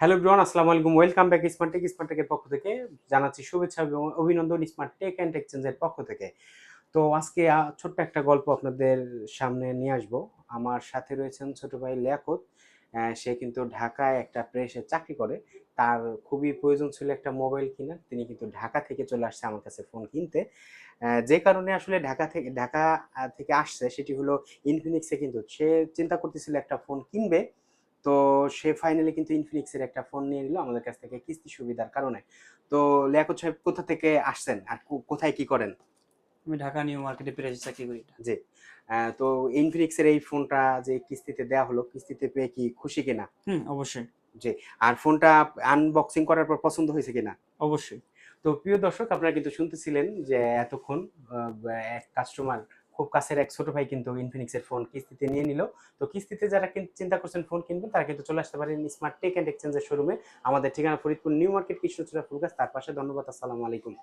Hello ব্রন আসসালামু আলাইকুম। Welcome back smart tech smart টেকের পক্ষ থেকে জানাচ্ছি শুভেচ্ছা এবং অভিনন্দন স্মার্ট টেক অ্যান্ড এক্সচেঞ্জের পক্ষ থেকে। তো আজকে ছোট্ট একটা গল্প আপনাদের সামনে নিয়ে আসব। আমার সাথে রয়েছেন ছোট ভাই লিয়াকত সে কিন্তু ঢাকায় একটা প্রেসে চাকরি করে। তার খুবই প্রয়োজন ছিল একটা মোবাইল কেনার। তিনি কিন্তু ঢাকা থেকে চলে আসছে আমার কাছে ফোন কিনতে। যে কারণে আসলে ঢাকা থেকে ঢাকা থেকে আসছে সেটি হলো ইনফিনিক্সে কিন্তু। সে চিন্তা করতেছিল একটা ফোন কিনবে। তো সে ফাইনালি কিন্তু ইনফিনিক্সের একটা ফোন নিয়ে নিল আমাদের কাছ থেকে কিস্তি সুবিধার কারণে। তো লিয়াকত সাহেব কোথা থেকে আসছেন আর কোথায় কি করেন? আমি ঢাকা নিউ মার্কেটে প্রেসে চাকরি করি। জি। তো ইনফিনিক্সের এই ফোনটা যে কিস্তিতে দেওয়া হলো কিস্তিতে পেয়ে কি খুশি কিনা? হুম অবশ্যই। জি। আর ফোনটা আনবক্সিং করার পর পছন্দ হয়েছে কিনা? অবশ্যই। তো প্রিয় দর্শক আপনারা কিন্তু শুনতেছিলেন যে এতক্ষণ এক কাস্টমার খুব কাছের এক ছোট ভাই কিন্তু ইনফিনিক্সের ফোন কিস্তিতে নিয়ে নিল। তো কিস্তিতে যারা চিন্তা করছেন ফোন কিনবেন, তারা কিন্তু চলে আসতে পারেন স্মার্ট টেক অ্যান্ড এক্সচেঞ্জের শোরুমে আমাদের ঠিকানা ফরিদপুর নিউ মার্কেট কৃষ্ণচূড়া, ফুলগাছ। তার পাশে ধন্যবাদ, আসসালামু আলাইকুম।